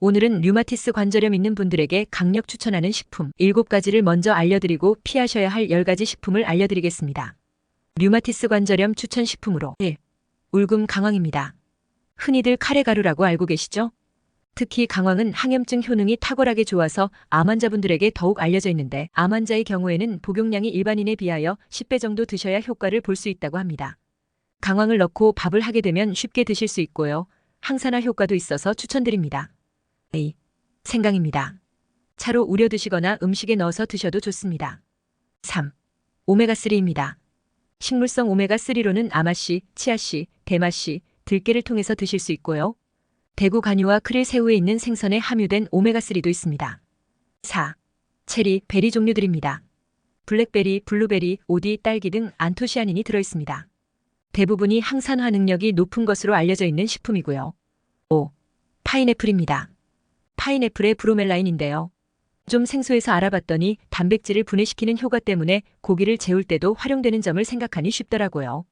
오늘은 류마티스 관절염 있는 분들에게 강력 추천하는 식품 7가지를 먼저 알려드리고 피하셔야 할 10가지 식품을 알려드리겠습니다. 류마티스 관절염 추천 식품으로 1. 울금 강황입니다. 흔히들 카레가루라고 알고 계시죠? 특히 강황은 항염증 효능이 탁월하게 좋아서 암 환자분들에게 더욱 알려져 있는데 암 환자의 경우에는 복용량이 일반인에 비하여 10배 정도 드셔야 효과를 볼 수 있다고 합니다. 강황을 넣고 밥을 하게 되면 쉽게 드실 수 있고요. 항산화 효과도 있어서 추천드립니다. 2. 생강입니다. 차로 우려 드시거나 음식에 넣어서 드셔도 좋습니다. 3. 오메가3입니다. 식물성 오메가3로는 아마씨, 치아씨, 대마씨, 들깨를 통해서 드실 수 있고요. 대구 간유와 크릴 새우에 있는 생선에 함유된 오메가3도 있습니다. 4. 체리, 베리 종류들입니다. 블랙베리, 블루베리, 오디, 딸기 등 안토시아닌이 들어있습니다. 대부분이 항산화 능력이 높은 것으로 알려져 있는 식품이고요. 5. 파인애플입니다. 파인애플의 브로멜라인인데요. 좀 생소해서 알아봤더니 단백질을 분해시키는 효과 때문에 고기를 재울 때도 활용되는 점을 생각하니 쉽더라고요.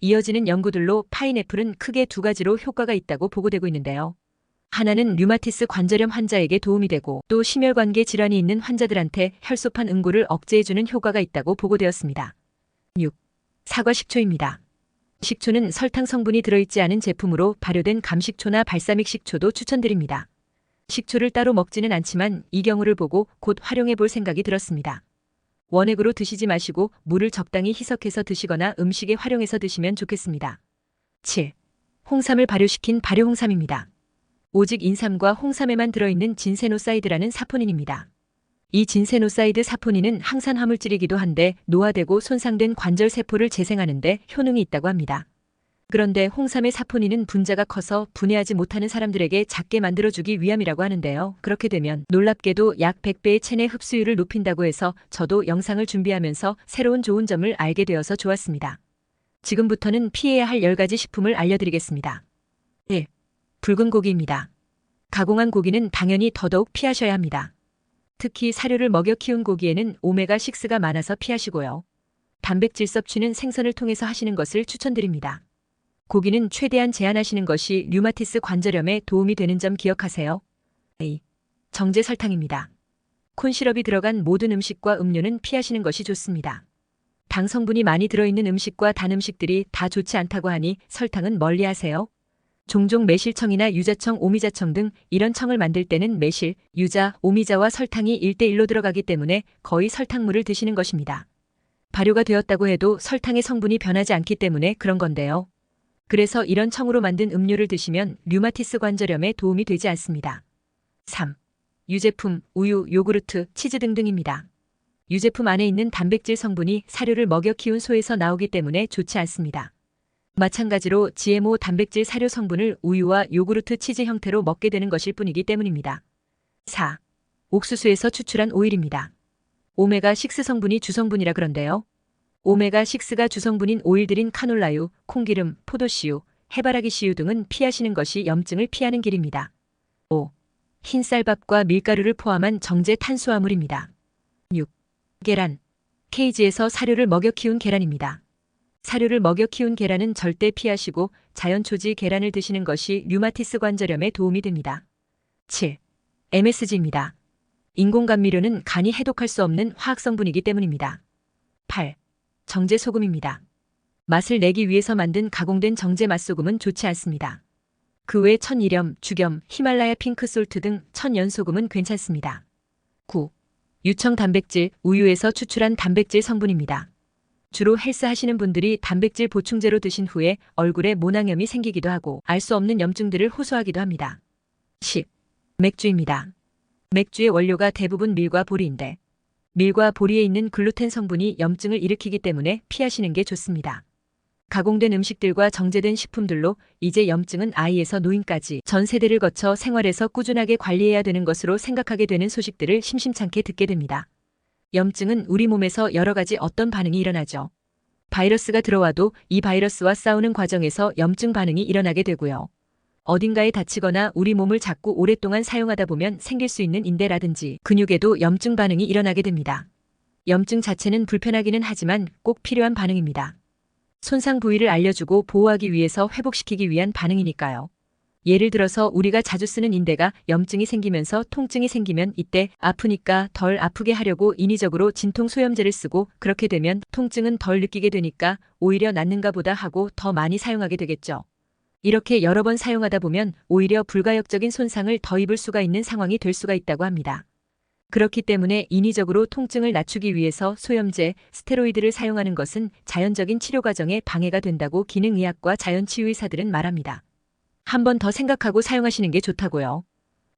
이어지는 연구들로 파인애플은 크게 두 가지로 효과가 있다고 보고되고 있는데요. 하나는 류마티스 관절염 환자에게 도움이 되고 또 심혈관계 질환이 있는 환자들한테 혈소판 응고를 억제해주는 효과가 있다고 보고되었습니다. 6. 사과 식초입니다. 식초는 설탕 성분이 들어있지 않은 제품으로 발효된 감식초나 발사믹 식초도 추천드립니다. 식초를 따로 먹지는 않지만 이 경우를 보고 곧 활용해 볼 생각이 들었습니다. 원액으로 드시지 마시고 물을 적당히 희석해서 드시거나 음식에 활용해서 드시면 좋겠습니다. 7. 홍삼을 발효시킨 발효홍삼입니다. 오직 인삼과 홍삼에만 들어있는 진세노사이드라는 사포닌입니다. 이 진세노사이드 사포닌은 항산 화물질이기도 한데 노화되고 손상된 관절 세포를 재생하는 데 효능이 있다고 합니다. 그런데 홍삼의 사포닌은 분자가 커서 분해하지 못하는 사람들에게 작게 만들어주기 위함이라고 하는데요. 그렇게 되면 놀랍게도 약 100배의 체내 흡수율을 높인다고 해서 저도 영상을 준비하면서 새로운 좋은 점을 알게 되어서 좋았습니다. 지금부터는 피해야 할 10가지 식품을 알려드리겠습니다. 1. 붉은 고기입니다. 가공한 고기는 당연히 더더욱 피하셔야 합니다. 특히 사료를 먹여 키운 고기에는 오메가6가 많아서 피하시고요. 단백질 섭취는 생선을 통해서 하시는 것을 추천드립니다. 고기는 최대한 제한하시는 것이 류마티스 관절염에 도움이 되는 점 기억하세요. A. 정제 설탕입니다. 콘시럽이 들어간 모든 음식과 음료는 피하시는 것이 좋습니다. 당 성분이 많이 들어있는 음식과 단 음식들이 다 좋지 않다고 하니 설탕은 멀리 하세요. 종종 매실청이나 유자청, 오미자청 등 이런 청을 만들 때는 매실, 유자, 오미자와 설탕이 1대1로 들어가기 때문에 거의 설탕물을 드시는 것입니다. 발효가 되었다고 해도 설탕의 성분이 변하지 않기 때문에 그런 건데요. 그래서 이런 청으로 만든 음료를 드시면 류마티스 관절염에 도움이 되지 않습니다. 3. 유제품, 우유, 요구르트, 치즈 등등입니다. 유제품 안에 있는 단백질 성분이 사료를 먹여 키운 소에서 나오기 때문에 좋지 않습니다. 마찬가지로 GMO 단백질 사료 성분을 우유와 요구르트 치즈 형태로 먹게 되는 것일 뿐이기 때문입니다. 4. 옥수수에서 추출한 오일입니다. 오메가6 성분이 주성분이라 그런데요. 오메가6가 주성분인 오일들인 카놀라유, 콩기름, 포도씨유, 해바라기 씨유 등은 피하시는 것이 염증을 피하는 길입니다. 5. 흰쌀밥과 밀가루를 포함한 정제 탄수화물입니다. 6. 계란. 케이지에서 사료를 먹여 키운 계란입니다. 사료를 먹여 키운 계란은 절대 피하시고 자연 초지 계란을 드시는 것이 류마티스 관절염에 도움이 됩니다. 7. MSG입니다. 인공감미료는 간이 해독할 수 없는 화학성분이기 때문입니다. 8. 정제 소금입니다. 맛을 내기 위해서 만든 가공된 정제 맛소금은 좋지 않습니다. 그 외 천일염, 죽염, 히말라야 핑크솔트 등 천연소금은 괜찮습니다. 9. 유청 단백질, 우유에서 추출한 단백질 성분입니다. 주로 헬스 하시는 분들이 단백질 보충제로 드신 후에 얼굴에 모낭염이 생기기도 하고 알 수 없는 염증들을 호소하기도 합니다. 10. 맥주입니다. 맥주의 원료가 대부분 밀과 보리인데 밀과 보리에 있는 글루텐 성분이 염증을 일으키기 때문에 피하시는 게 좋습니다. 가공된 음식들과 정제된 식품들로 이제 염증은 아이에서 노인까지 전 세대를 거쳐 생활에서 꾸준하게 관리해야 되는 것으로 생각하게 되는 소식들을 심심찮게 듣게 됩니다. 염증은 우리 몸에서 여러 가지 어떤 반응이 일어나죠. 바이러스가 들어와도 이 바이러스와 싸우는 과정에서 염증 반응이 일어나게 되고요. 어딘가에 다치거나 우리 몸을 자꾸 오랫동안 사용하다 보면 생길 수 있는 인대라든지 근육에도 염증 반응이 일어나게 됩니다. 염증 자체는 불편하기는 하지만 꼭 필요한 반응입니다. 손상 부위를 알려주고 보호하기 위해서 회복시키기 위한 반응이니까요. 예를 들어서 우리가 자주 쓰는 인대가 염증이 생기면서 통증이 생기면 이때 아프니까 덜 아프게 하려고 인위적으로 진통 소염제를 쓰고 그렇게 되면 통증은 덜 느끼게 되니까 오히려 낫는가 보다 하고 더 많이 사용하게 되겠죠. 이렇게 여러 번 사용하다 보면 오히려 불가역적인 손상을 더 입을 수가 있는 상황이 될 수가 있다고 합니다. 그렇기 때문에 인위적으로 통증을 낮추기 위해서 소염제, 스테로이드를 사용하는 것은 자연적인 치료 과정에 방해가 된다고 기능의학과 자연치유의사들은 말합니다. 한 번 더 생각하고 사용하시는 게 좋다고요.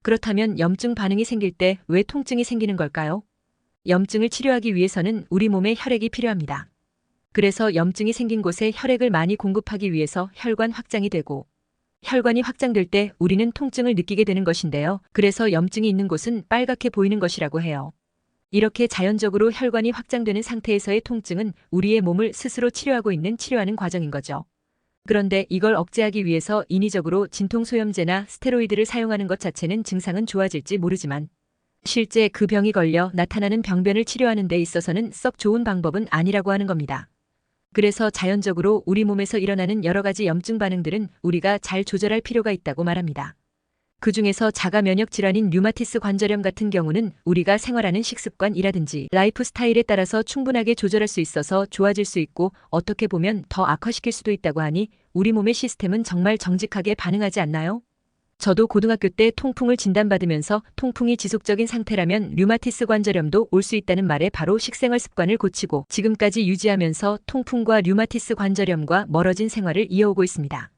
그렇다면 염증 반응이 생길 때 왜 통증이 생기는 걸까요? 염증을 치료하기 위해서는 우리 몸에 혈액이 필요합니다. 그래서 염증이 생긴 곳에 혈액을 많이 공급하기 위해서 혈관 확장이 되고 혈관이 확장될 때 우리는 통증을 느끼게 되는 것인데요. 그래서 염증이 있는 곳은 빨갛게 보이는 것이라고 해요. 이렇게 자연적으로 혈관이 확장되는 상태에서의 통증은 우리의 몸을 스스로 치료하고 있는 치료하는 과정인 거죠. 그런데 이걸 억제하기 위해서 인위적으로 진통소염제나 스테로이드를 사용하는 것 자체는 증상은 좋아질지 모르지만 실제 그 병이 걸려 나타나는 병변을 치료하는 데 있어서는 썩 좋은 방법은 아니라고 하는 겁니다. 그래서 자연적으로 우리 몸에서 일어나는 여러 가지 염증 반응들은 우리가 잘 조절할 필요가 있다고 말합니다. 그 중에서 자가 면역 질환인 류마티스 관절염 같은 경우는 우리가 생활하는 식습관이라든지 라이프 스타일에 따라서 충분하게 조절할 수 있어서 좋아질 수 있고 어떻게 보면 더 악화시킬 수도 있다고 하니 우리 몸의 시스템은 정말 정직하게 반응하지 않나요? 저도 고등학교 때 통풍을 진단받으면서 통풍이 지속적인 상태라면 류마티스 관절염도 올 수 있다는 말에 바로 식생활 습관을 고치고 지금까지 유지하면서 통풍과 류마티스 관절염과 멀어진 생활을 이어오고 있습니다.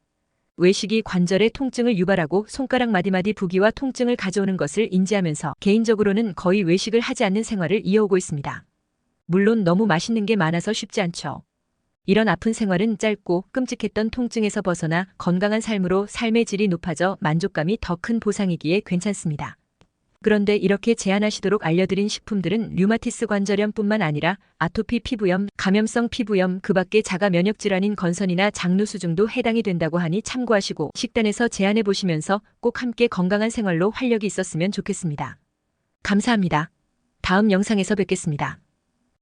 외식이 관절의 통증을 유발하고 손가락 마디마디 부기와 통증을 가져오는 것을 인지하면서 개인적으로는 거의 외식을 하지 않는 생활을 이어오고 있습니다. 물론 너무 맛있는 게 많아서 쉽지 않죠. 이런 아픈 생활은 짧고 끔찍했던 통증에서 벗어나 건강한 삶으로 삶의 질이 높아져 만족감이 더 큰 보상이기에 괜찮습니다. 그런데 이렇게 제한하시도록 알려드린 식품들은 류마티스 관절염뿐만 아니라 아토피 피부염, 감염성 피부염, 그 밖에 자가 면역 질환인 건선이나 장루수증도 해당이 된다고 하니 참고하시고 식단에서 제한해 보시면서 꼭 함께 건강한 생활로 활력이 있었으면 좋겠습니다. 감사합니다. 다음 영상에서 뵙겠습니다.